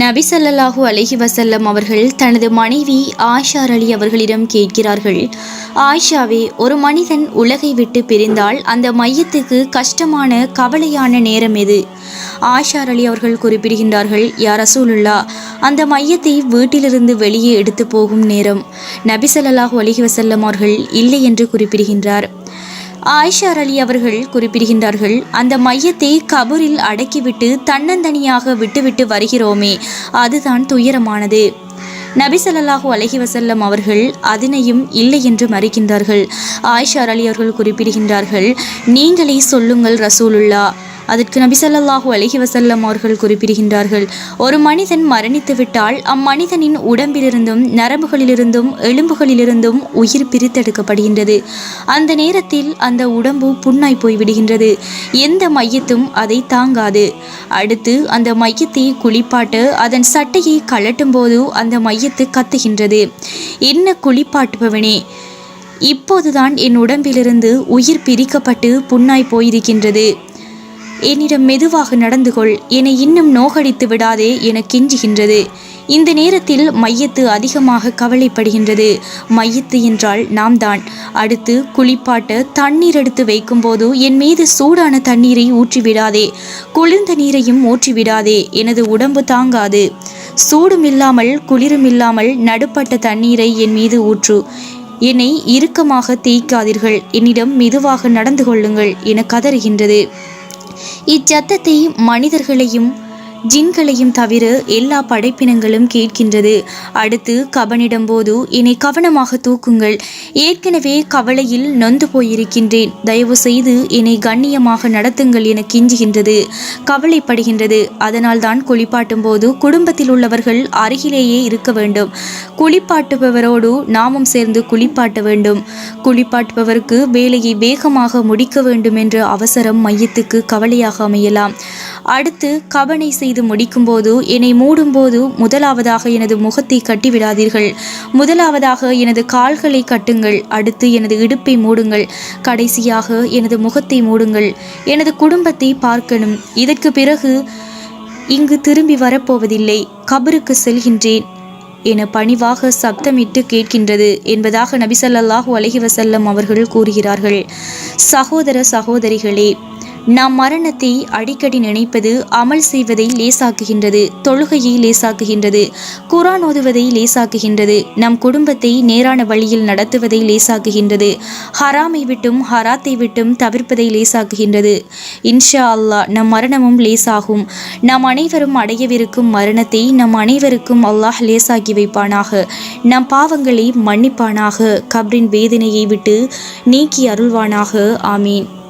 நபிசல்லாஹூ அலஹி வசல்லம் அவர்கள் தனது மனைவி ஆஷார் அலி அவர்களிடம் கேட்கிறார்கள் ஆயிஷாவே ஒரு மனிதன் உலகை விட்டு பிரிந்தால் அந்த மையத்துக்கு கஷ்டமான கவலையான நேரம் எது? ஆஷார் அலி அவர்கள் குறிப்பிடுகின்றார்கள் யார் அசூலுல்லா அந்த மையத்தை வீட்டிலிருந்து வெளியே எடுத்து போகும் நேரம். நபிசல்லாஹூ ஸல்லல்லாஹு வசல்லம் அவர்கள் இல்லை என்று குறிப்பிடுகின்றார். ஆயிஷார் அலி அவர்கள் குறிப்பிடுகின்றார்கள் அந்த மையத்தை கபரில் அடக்கிவிட்டு தன்னந்தனியாக விட்டுவிட்டு வருகிறோமே அதுதான் துயரமானது. நபிசல்லாஹு அலஹி வசல்லம் அவர்கள் அதனையும் இல்லை என்று மறுக்கின்றார்கள். ஆயிஷார் அலி அவர்கள் குறிப்பிடுகின்றார்கள் நீங்களே சொல்லுங்கள் ரசூலுல்லா அதற்கு நபிசல்லாஹு அலஹி வசல்லம் அவர்கள் குறிப்பிடுகின்றார்கள். ஒரு மனிதன் மரணித்துவிட்டால் அம்மனிதனின் உடம்பிலிருந்தும் நரம்புகளிலிருந்தும் எலும்புகளிலிருந்தும் உயிர் பிரித்தெடுக்கப்படுகின்றது. அந்த நேரத்தில் அந்த உடம்பு புண்ணாய் போய் விடுகின்றது எந்த மையத்தும் அதை தாங்காது. அடுத்து அந்த மையத்தை குளிப்பாட்ட அதன் சட்டையை கலட்டும் போது அந்த மையத்து கத்துகின்றது. என்ன குளிப்பாட்டுபவனே? இப்போதுதான் என் உடம்பிலிருந்து உயிர் பிரிக்கப்பட்டு புண்ணாய் போயிருக்கின்றது. என்னிடம் மெதுவாக நடந்து கொள் என்னை இன்னும் நோகடித்து விடாதே என கெஞ்சுகின்றது. இந்த நேரத்தில் மையத்து அதிகமாக கவலைப்படுகின்றது. மையத்து என்றால் நாம் தான் அடுத்து குளிப்பாட்ட தண்ணீர் எடுத்து வைக்கும்போது என் மீது சூடான தண்ணீரை ஊற்றிவிடாதே. குளிர்ந்த நீரையும் ஊற்றிவிடாதே. எனது உடம்பு தாங்காது. சூடும் இல்லாமல் குளிரும் இல்லாமல் நடுப்பட்ட தண்ணீரை என் மீது ஊற்று. என்னை இறுக்கமாக தேய்க்காதீர்கள். என்னிடம் மெதுவாக நடந்து கொள்ளுங்கள் என கதறுகின்றது. இச்சத்தத்தை மனிதர்களையும் ஜின்களையும் தவிர எல்லா படைப்பினங்களும் கேட்கின்றது. அடுத்து கபனிடம் போது என்னை கவனமாக தூக்குங்கள். ஏற்கனவே கவலையில் நொந்து போயிருக்கின்றேன். தயவு செய்து என்னை கண்ணியமாக நடத்துங்கள் என கிஞ்சுகின்றது. கவலைப்படுகின்றது. அதனால் தான் குளிப்பாட்டும் போது குடும்பத்தில் உள்ளவர்கள் அருகிலேயே இருக்க வேண்டும். குளிப்பாட்டுபவரோடு நாமும் சேர்ந்து குளிப்பாட்ட வேண்டும். குளிப்பாட்டுபவருக்கு வேலையை வேகமாக முடிக்க வேண்டும் என்ற அவசரம் மையத்துக்கு கவலையாக அமையலாம். அடுத்து கவனை செய்து முடிக்கும்போது என்னை மூடும்போது முதலாவதாக எனது முகத்தை கட்டிவிடாதீர்கள். முதலாவதாக எனது கால்களை கட்டுங்கள். அடுத்து எனது இடுப்பை மூடுங்கள். கடைசியாக எனது முகத்தை மூடுங்கள். எனது குடும்பத்தை பார்க்கணும். இதற்கு பிறகு இங்கு திரும்பி வரப்போவதில்லை. கபருக்கு செல்கின்றேன் என பணிவாக சப்தமிட்டு கேட்கின்றது என்பதாக நபிசல்லாஹூ அலஹி வசல்லம் அவர்கள் கூறுகிறார்கள். சகோதர சகோதரிகளே நாம் மரணத்தை அடிக்கடி நினைப்பது அமல் செய்வதை லேசாக்குகின்றது தொழுகையை லேசாக்குகின்றது குரான் ஓதுவதை லேசாக்குகின்றது நம் குடும்பத்தை நேரான வழியில் நடத்துவதை லேசாக்குகின்றது ஹராமை விட்டும் ஹராத்தை விட்டும் தவிர்ப்பதை லேசாக்குகின்றது. இன்ஷா அல்லாஹ் நம் மரணமும் லேசாகும். நாம் அனைவரும் அடையவிருக்கும் மரணத்தை நம் அனைவருக்கும் அல்லாஹ் லேசாக்கி வைப்பானாக. நம் பாவங்களை மன்னிப்பானாக. கப்ரின் வேதனையை விட்டு நீக்கி அருள்வானாக. ஆமீன்.